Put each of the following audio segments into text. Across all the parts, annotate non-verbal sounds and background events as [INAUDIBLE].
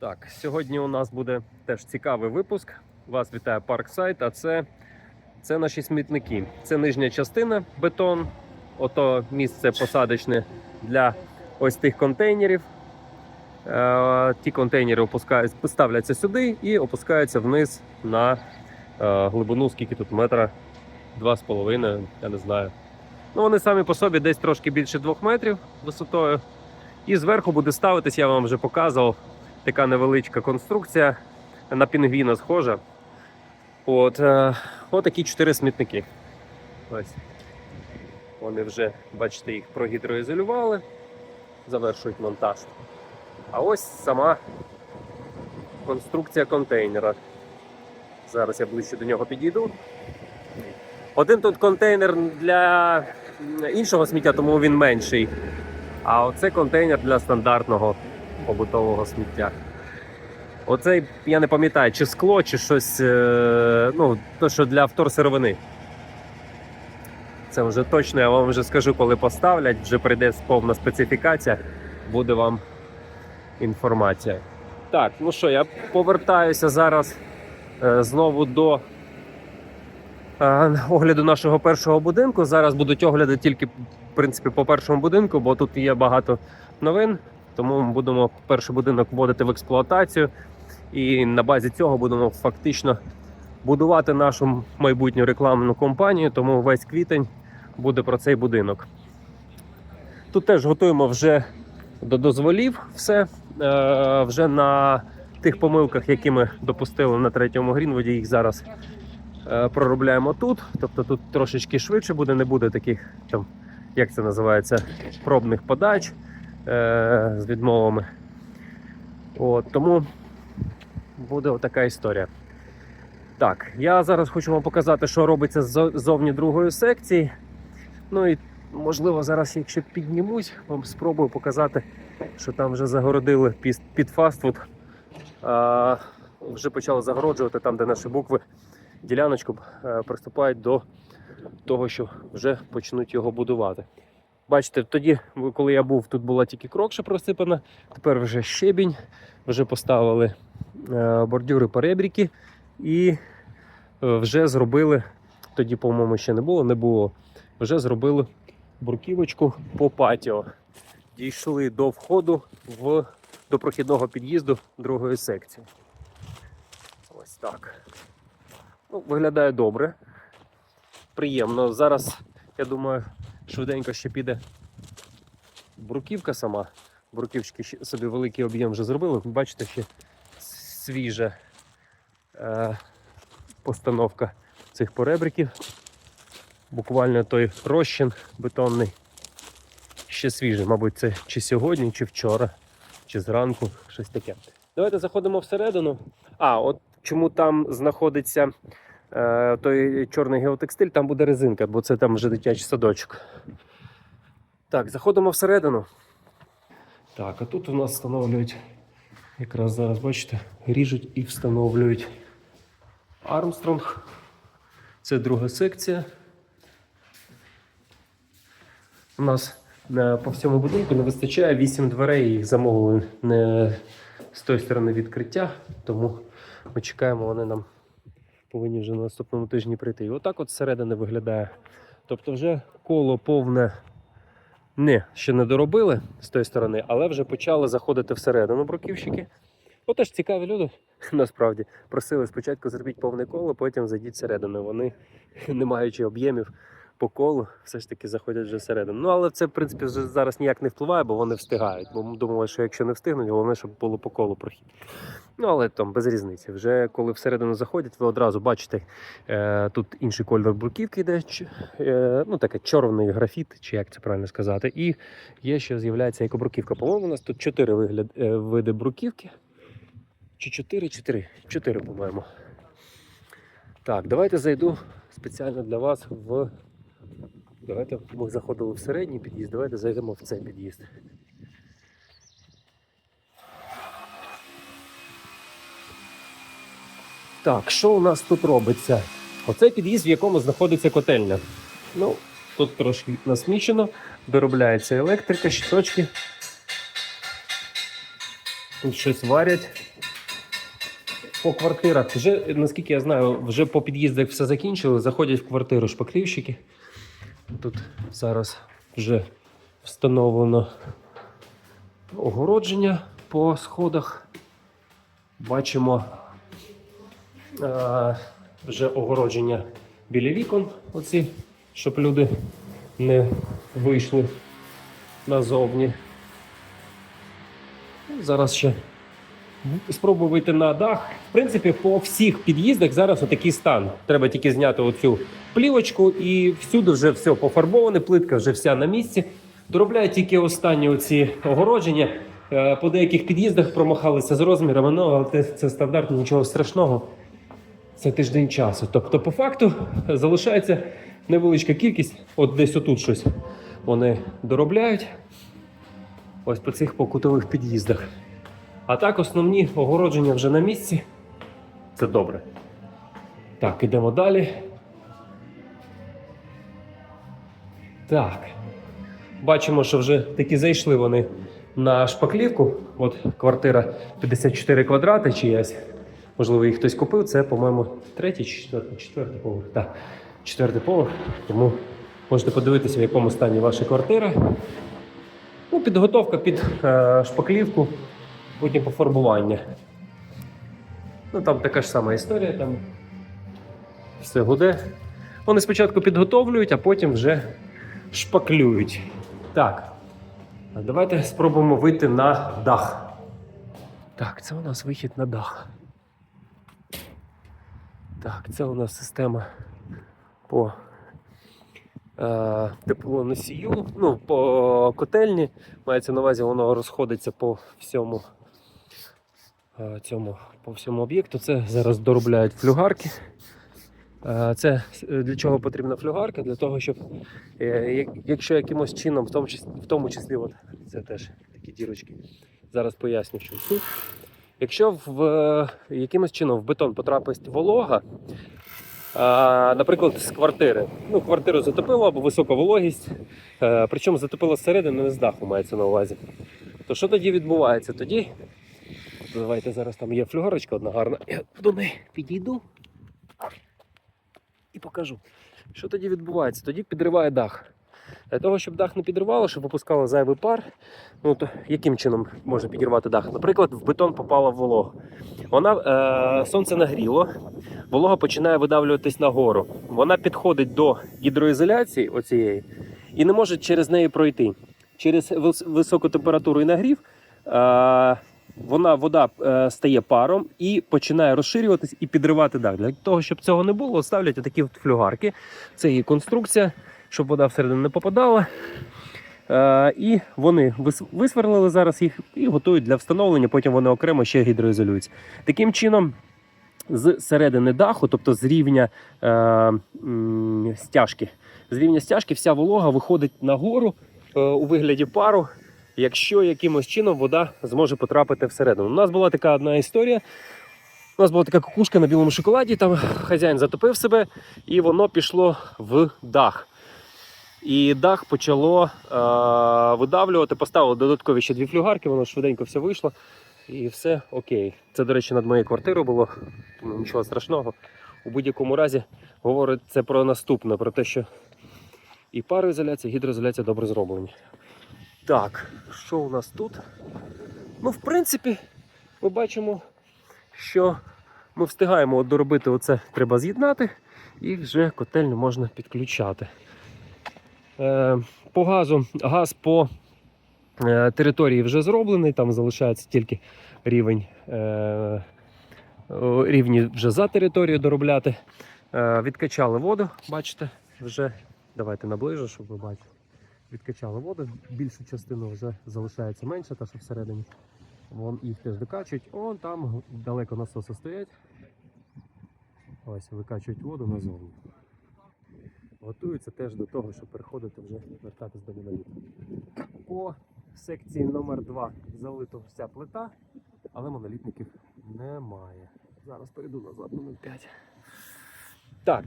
Так, сьогодні у нас буде теж цікавий випуск. Вас вітає Парксайт, а це, це наші смітники. Це нижня частина бетон, ото місце посадочне для ось тих контейнерів. Е, ті контейнери опускають, ставляться сюди і опускаються вниз на е, глибину, скільки тут метра, два з половиною, я не знаю. Ну, вони самі по собі десь трошки більше двох метрів висотою. І зверху буде ставитись, я вам вже показував, така невеличка конструкція на пінгвіна схожа. От, е, от такі чотири смітники. Ось. Вони вже, бачите, їх прогідроізолювали, завершують монтаж. А ось сама конструкція контейнера. Зараз я ближче до нього підійду. Один тут контейнер для іншого сміття, тому він менший. А оце контейнер для стандартного побутового сміття. Оцей, я не пам'ятаю, чи скло, чи щось, е, ну, то, що для вторсировини. Це вже точно, я вам вже скажу, коли поставлять, вже прийде повна специфікація, буде вам інформація. Так, ну що, я повертаюся зараз е, знову до е, огляду нашого першого будинку. Зараз будуть огляди тільки в принципі, по першому будинку, бо тут є багато новин. Тому ми будемо перший будинок вводити в експлуатацію, і на базі цього будемо фактично будувати нашу майбутню рекламну кампанію. Тому весь квітень буде про цей будинок. Тут теж готуємо вже до дозволів все. Е, вже на тих помилках, які ми допустили на третьому Грінводі, їх зараз е, проробляємо тут. Тобто тут трошечки швидше буде, не буде таких там, як це називається, пробних подач е, з відмовами. От, тому буде отака історія. Так, я зараз хочу вам показати, що робиться ззовні другої секції. Ну і можливо, зараз, якщо піднімусь, вам спробую показати, що там вже загородили під, фастфуд. А, вже почали загороджувати там, де наші букви, діляночку е, приступають до того, що вже почнуть його будувати. Бачите, тоді, коли я був, тут була тільки крокша просипана, тепер вже щебінь, вже поставили е, бордюри поребріки і е, вже зробили, тоді, по-моєму, ще не було, не було. Вже зробили бурківочку по патіо. Дійшли до входу в, до прохідного під'їзду другої секції. Ось так. Ну, виглядає добре. Приємно. Зараз, я думаю, швиденько ще піде бруківка сама. Бруківочки ще собі великий об'єм вже зробили. Бачите, ще свіжа е, постановка цих поребриків. Буквально той розчин бетонний. Ще свіжий, мабуть, це чи сьогодні, чи вчора, чи зранку, щось таке. Давайте заходимо всередину. А, от чому там знаходиться той чорний геотекстиль, там буде резинка, бо це там вже дитячий садочок. Так, заходимо всередину. Так, а тут у нас встановлюють, якраз зараз бачите, ріжуть і встановлюють Армстронг. Це друга секція. У нас е, по всьому будинку не вистачає 8 дверей, їх замовили не з тої сторони відкриття, тому ми чекаємо, вони нам повинні вже на наступному тижні прийти. І отак от зсередини виглядає. Тобто вже коло повне не, ще не доробили з тої сторони, але вже почали заходити всередину бруківщики. Отож цікаві люди [LAUGHS] насправді просили спочатку зробіть повне коло, потім зайдіть всередину. Вони, [LAUGHS] не маючи об'ємів по колу, все ж таки заходять вже всередину. Ну але це в принципі вже зараз ніяк не впливає, бо вони встигають. Бо думали, що якщо не встигнуть, головне, щоб було по колу прохід. Ну але там без різниці. Вже коли всередину заходять, ви одразу бачите, е, тут інший кольор бруківки йде, е, ну таке чорний графіт, чи як це правильно сказати. І є ще з'являється екобруківка. По-моєму, у нас тут чотири вигляд, е, види бруківки. Чи чотири? Чотири. Чотири, по-моєму. Так, давайте зайду спеціально для вас в. Давайте ми заходили в середній під'їзд, давайте зайдемо в цей під'їзд. Так, що у нас тут робиться? Оцей під'їзд, в якому знаходиться котельня. Ну, тут трошки насмічено, доробляється електрика, щиточки. Тут щось варять. по квартирах. Вже, наскільки я знаю, вже по під'їздах все закінчили. Заходять в квартиру шпаклівщики. Тут зараз вже встановлено огородження по сходах. Бачимо е, вже огородження біля вікон, оці, щоб люди не вийшли назовні. Зараз ще спробую вийти на дах. В принципі, по всіх під'їздах зараз отакий стан. Треба тільки зняти оцю плівочку і всюди вже все пофарбоване, плитка вже вся на місці. Доробляють тільки останні оці огородження. Е, По деяких під'їздах промахалися з розмірами, ну але це стандартно, нічого страшного. Це тиждень часу. Тобто, по факту залишається невеличка кількість. От десь отут щось вони доробляють. Ось по цих покутових під'їздах. А так, основні огородження вже на місці. Це добре. Так, ідемо далі. Так. Бачимо, що вже таки зайшли вони на шпаклівку. От квартира 54 квадрати чиясь. Можливо, їх хтось купив. Це, по-моєму, третій чи четвертий, четвертий поверх. Так, четвертий поверх. Тому можете подивитися, в якому стані ваша квартира. Ну, підготовка під е, шпаклівку, потім пофарбування. Ну, там така ж сама історія, там все гуде. Вони спочатку підготовлюють, а потім вже шпаклюють. Так. Давайте спробуємо вийти на дах. Так, це у нас вихід на дах. Так, це у нас система по е, теплоносію, ну, по котельні. Мається на увазі, воно розходиться по всьому цьому, по всьому об'єкту. Це зараз доробляють флюгарки. Е, Це е, для чого потрібна флюгарка? Для того, щоб е, якщо якимось чином, в тому числі, в тому числі от, це теж такі дірочки. Зараз поясню, що тут. Якщо в е, якимось чином в бетон потрапить волога, наприклад, з квартири. Ну, квартиру затопило або висока вологість, е, причому затопило зсередини, не з даху мається на увазі. То що тоді відбувається? Тоді. Давайте зараз там є флюгорочка одна гарна. Я до неї підійду і покажу. Що тоді відбувається? Тоді підриває дах. Для того, щоб дах не підривало, щоб випускало зайвий пар, ну то яким чином можна підірвати дах? Наприклад, в бетон попала волога. Вона е, сонце нагріло, волога починає видавлюватись нагору. Вона підходить до гідроізоляції оцієї і не може через неї пройти. Через високу температуру і нагрів е, вона, вода е, стає паром і починає розширюватись і підривати дах. Для того, щоб цього не було, ставлять такі флюгарки. Це її конструкція, щоб вода всередину не попадала. Е, і вони висверлили зараз їх і готують для встановлення, потім вони окремо ще гідроізолюються. Таким чином, з середини даху, тобто з рівня е, м, стяжки, з рівня стяжки вся волога виходить нагору е, у вигляді пару, якщо якимось чином вода зможе потрапити всередину. У нас була така одна історія. У нас була така кукушка на білому шоколаді, там хазяїн затопив себе, і воно пішло в дах. І дах почало е, видавлювати, поставили додаткові ще дві флюгарки, воно швиденько все вийшло. І все окей. Це, до речі, над моєю квартирою було, тому нічого страшного. У будь-якому разі говорить це про наступне, про те, що і пароізоляція, і гідроізоляція добре зроблені. Так, що у нас тут? Ну, в принципі, ми бачимо, що ми встигаємо от доробити оце, треба з'єднати, і вже котельню можна підключати. Е, По газу газ по е, території вже зроблений, там залишається тільки рівень е, рівні вже за територією доробляти. Е, Відкачали воду, бачите, вже давайте наближу, щоб ви бачили. Відкачали воду, більшу частину вже залишається менше, та що всередині. Вон їх теж докачують. Он там далеко насоси стоять. Ось викачують воду назовні. Готуються теж до того, щоб переходити вже вертатись до моноліту. По секції номер 2 залита вся плита, але монолітників немає. Зараз перейду назад на 05. Так,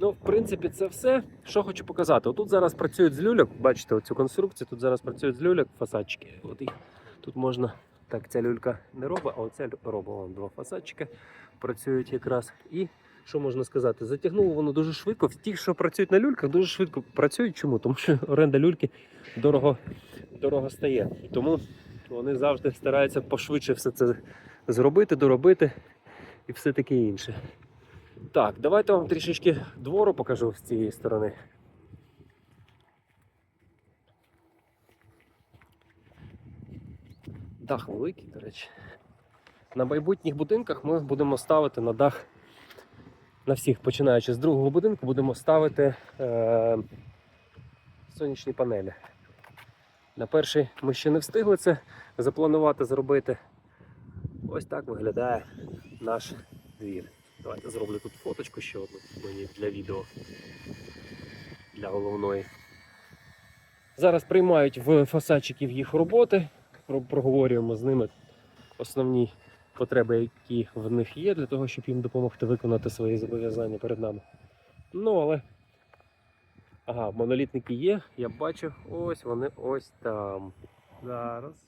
ну в принципі це все. Що хочу показати. Отут зараз працюють з люльок, бачите оцю конструкцію, тут зараз працюють з люльок фасадчики. От їх тут можна Так, ця люлька не робить, а оця лю- робить. Два фасадчика працюють якраз. І що можна сказати? Затягнуло воно дуже швидко. Ті, що працюють на люльках, дуже швидко працюють. Чому? Тому що оренда люльки дорого, дорого стає. Тому вони завжди стараються пошвидше все це зробити, доробити і все таке інше. Так, давайте вам трішечки двору покажу з цієї сторони. Дах великий, до речі. На майбутніх будинках ми будемо ставити на дах на всіх, починаючи з другого будинку, будемо ставити е, сонячні панелі. На перший ми ще не встигли це запланувати зробити. Ось так виглядає наш двір. Давайте зроблю тут фоточку ще одну мені для відео для головної. Зараз приймають в фасадчиків їх роботи, проговорюємо з ними основні потреби, які в них є, для того, щоб їм допомогти виконати свої зобов'язання перед нами. Ну, але. Ага, монолітники є, я бачу, ось вони ось там. Зараз.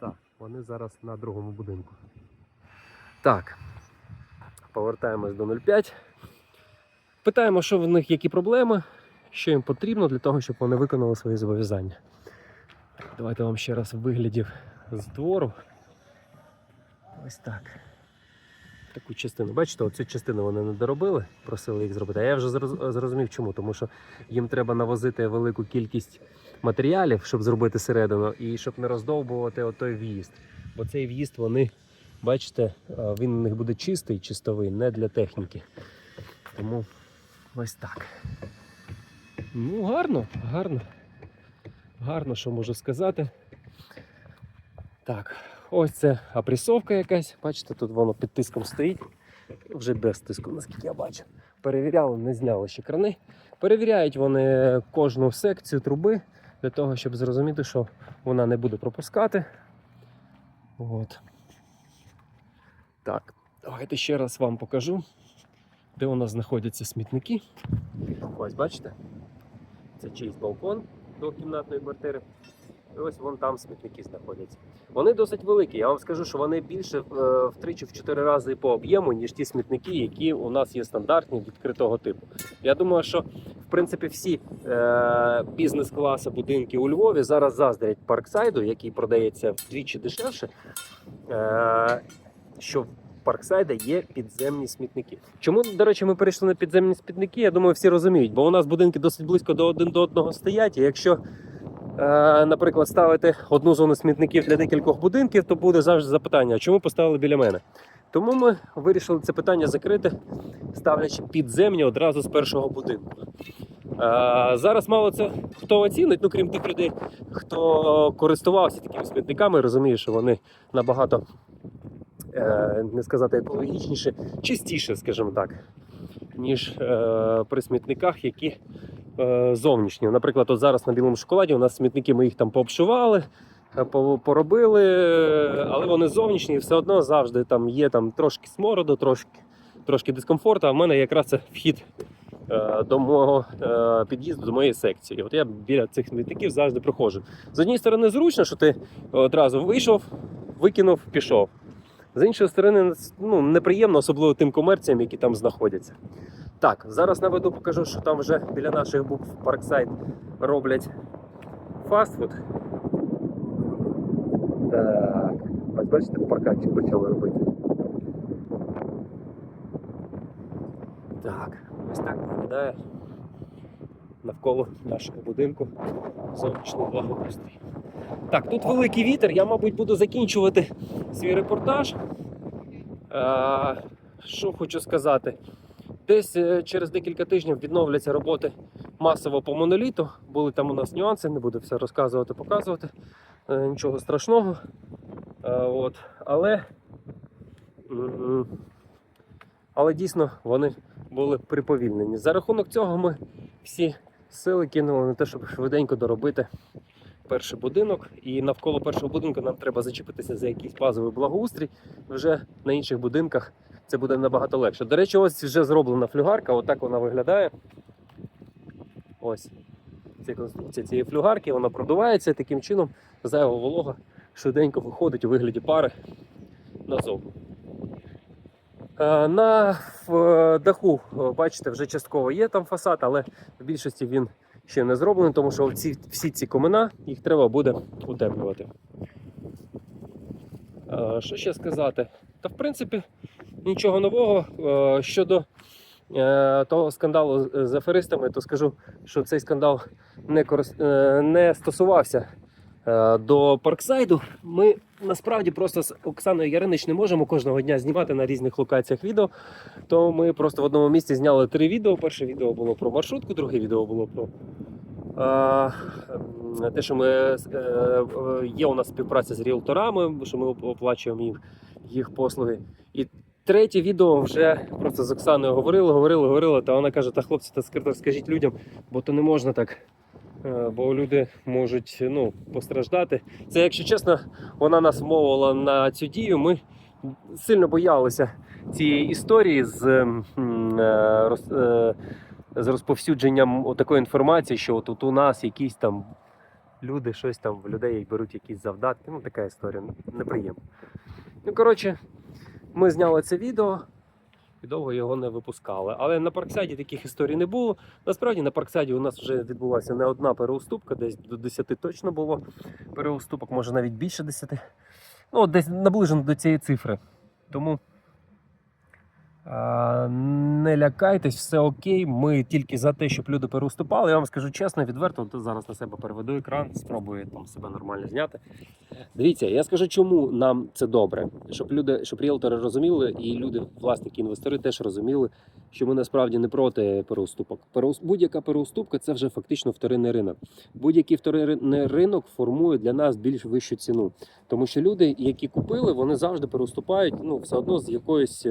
Так, вони зараз на другому будинку. Так. Повертаємось до 05. Питаємо, що в них які проблеми, що їм потрібно для того, щоб вони виконали свої зобов'язання. Давайте вам ще раз виглядів з двору. Ось так. Таку частину. Бачите, оцю частину вони не доробили, просили їх зробити. А я вже зрозумів чому. Тому що їм треба навозити велику кількість матеріалів, щоб зробити середину, і щоб не роздовбувати отой в'їзд. Бо цей в'їзд вони, бачите, е, він у них буде чистий, чистовий, не для техніки. Тому ось так. Ну, гарно, гарно. Гарно, що можу сказати. Так, ось це апресовка якась. Бачите, тут воно під тиском стоїть. Вже без тиску, наскільки я бачу. Перевіряли, не зняли ще крани. Перевіряють вони кожну секцію труби для того, щоб зрозуміти, що вона не буде пропускати. От. Так, давайте ще раз вам покажу, де у нас знаходяться смітники. Ось бачите? Це чийсь балкон двокімнатної квартири. І ось вон там смітники знаходяться. Вони досить великі. Я вам скажу, що вони більше е, втричі в чотири рази по об'єму, ніж ті смітники, які у нас є стандартні відкритого типу. Я думаю, що в принципі всі е, бізнес-класи будинки у Львові зараз заздрять Парксайду, який продається вдвічі дешевше. Е, що Парксайда є підземні смітники. Чому, до речі, ми перейшли на підземні смітники? Я думаю, всі розуміють, бо у нас будинки досить близько до один до одного стоять. І якщо, наприклад, ставити одну зону смітників для декількох будинків, то буде завжди запитання, а чому поставили біля мене? Тому ми вирішили це питання закрити, ставлячи підземні одразу з першого будинку. Е, зараз мало це хто оцінить, ну крім тих людей, хто користувався такими смітниками, розуміє, що вони набагато е, не сказати екологічніше, чистіше, скажімо так, ніж е, при смітниках, які е, зовнішні. Наприклад, от зараз на білому шоколаді у нас смітники ми їх там пообшивали, е, поробили, але вони зовнішні і все одно завжди там є там трошки смороду, трошки, трошки дискомфорту. А в мене якраз це вхід. е, До мого е, під'їзду, до моєї секції. От я біля цих смітників завжди проходжу. З однієї сторони, зручно, що ти одразу вийшов, викинув, пішов. З іншої сторони, ну, неприємно, особливо тим комерціям, які там знаходяться. Так, зараз наведу покажу, що там вже біля наших букв Парксайд роблять фастфуд. Так, ось бачите, парканчик почали робити. Так, ось так виглядає навколо нашого будинку зовнішній благоустрій. Так, тут великий вітер. Я, мабуть, буду закінчувати свій репортаж. Е, що хочу сказати? Десь е, через декілька тижнів відновляться роботи масово по моноліту. Були там у нас нюанси, не буду все розказувати, показувати. Е, нічого страшного. От. Але, але дійсно вони були приповільнені. За рахунок цього ми всі сили кинули на те, щоб швиденько доробити перший будинок, і навколо першого будинку нам треба зачепитися за якийсь базовий благоустрій. Вже на інших будинках це буде набагато легше. До речі, ось вже зроблена флюгарка, отак вона виглядає. Ось. Це конструкція цієї флюгарки, вона продувається, таким чином зайва волога швиденько виходить у вигляді пари назовні. Е, На даху, е, бачите, вже частково є там фасад, але в більшості він ще не зроблений, тому що ці, всі ці комина їх треба буде утеплювати. Е, Що ще сказати? Та в принципі нічого нового. Е, Щодо е, того скандалу з- аферистами, то скажу, що цей скандал не, корис- не стосувався до Парксайду. Ми насправді просто з Оксаною Яринич не можемо кожного дня знімати на різних локаціях відео. То ми просто в одному місці зняли три відео. Перше відео було про маршрутку, друге відео було про. м, Те, що ми е, е, є у нас співпраця з ріелторами, що ми оплачуємо їх, їх послуги. І третє відео вже просто з Оксаною говорили, говорили, говорили. Та вона каже: та хлопці, та скажіть людям, бо то не можна так. Е, Бо люди можуть ну, постраждати. Це, якщо чесно, вона нас вмовила на цю дію. Ми сильно боялися цієї історії з, е, е, з розповсюдженням такої інформації, що от у нас якісь там люди, щось там в людей беруть якісь завдатки. Ну, така історія неприємна. Ну, коротше, ми зняли це відео довго його не випускали. Але на Парксайді таких історій не було. Насправді на Парксайді у нас вже відбулася не одна переуступка, десь до 10 точно було переуступок, може навіть більше 10. Ну, десь наближено до цієї цифри. Тому не лякайтесь, все окей. Ми тільки за те, щоб люди переуступали. Я вам скажу чесно, відверто, от зараз на себе переведу екран, спробую там себе нормально зняти. Дивіться, я скажу, чому нам це добре, щоб люди, щоб ріелтори розуміли, і люди, власники, інвестори теж розуміли, що ми насправді не проти переуступок. Переус- Будь-яка переуступка це вже фактично вторинний ринок. Будь-який вторинний ринок формує для нас більш вищу ціну. Тому що люди, які купили, вони завжди переуступають ну, все одно з якоюсь е,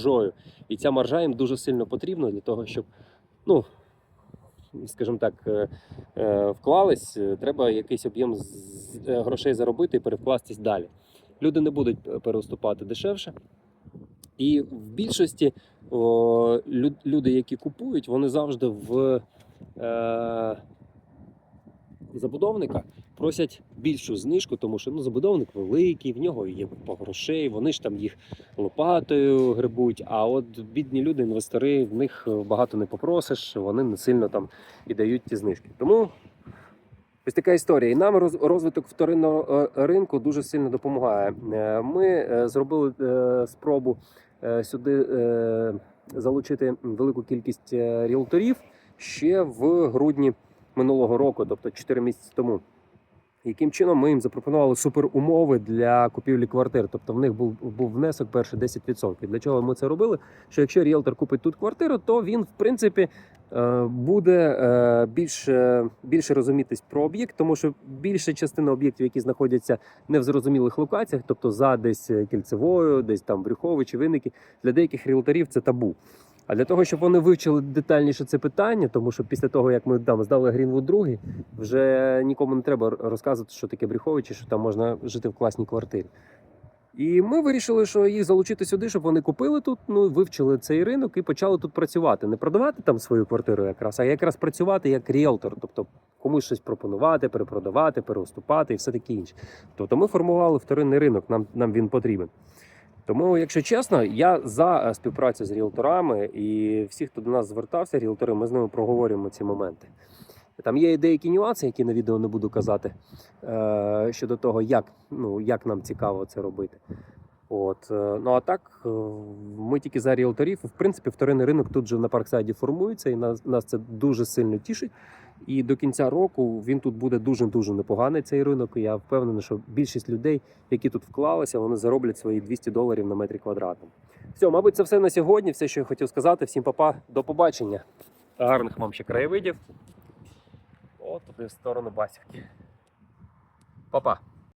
маржою. І ця маржа їм дуже сильно потрібна для того, щоб, ну, скажімо так, е, е, вклались, е, треба якийсь об'єм грошей заробити і перевкластись далі. Люди не будуть переуступати дешевше. І в більшості о, люди, які купують, вони завжди в е, забудовника просять більшу знижку, тому що ну, забудовник великий, в нього є купа грошей, вони ж там їх лопатою грибуть. А от бідні люди, інвестори, в них багато не попросиш, вони не сильно там і дають ті знижки. Тому ось така історія. І нам розвиток вторинного е, ринку дуже сильно допомагає. Е, Ми е, зробили спробу сюди залучити велику кількість ріелторів ще в грудні минулого року, тобто 4 місяці тому. Яким чином ми їм запропонували суперумови для купівлі квартир? Тобто в них був, був внесок перший 10%. Для чого ми це робили? Що якщо ріелтор купить тут квартиру, то він, в принципі, е, буде е, більше, більше розумітись про об'єкт, тому що більша частина об'єктів, які знаходяться не в зрозумілих локаціях, тобто за десь кільцевою, десь там Брюхович чи винники, для деяких ріелторів це табу. А для того, щоб вони вивчили детальніше це питання, тому що після того, як ми там здали Грінвуд другий, вже нікому не треба розказувати, що таке Брюхович і що там можна жити в класній квартирі. І ми вирішили, що їх залучити сюди, щоб вони купили тут, ну вивчили цей ринок і почали тут працювати. Не продавати там свою квартиру якраз, а якраз працювати як ріелтор, тобто комусь щось пропонувати, перепродавати, переуступати і все таке інше. Тобто ми формували вторинний ринок, нам, нам він потрібен. Тому, якщо чесно, я за е, співпрацю з ріелторами і всі, хто до нас звертався, ріелтори, ми з ними проговорюємо ці моменти. Там є деякі нюанси, які на відео не буду казати, е, щодо того, як, ну, як нам цікаво це робити. От. е, Ну а так, ми тільки за ріелторів. В принципі, вторинний ринок тут же на парксайді формується, і нас, нас це дуже сильно тішить. І до кінця року він тут буде дуже дуже непоганий цей ринок. І я впевнений, що більшість людей, які тут вклалися, вони зароблять свої 200 доларів на метрі квадратному. Все, мабуть, це все на сьогодні. Все, що я хотів сказати. Всім папа, до побачення. Гарних вам ще краєвидів. От туди в сторону Басівки. Па-па.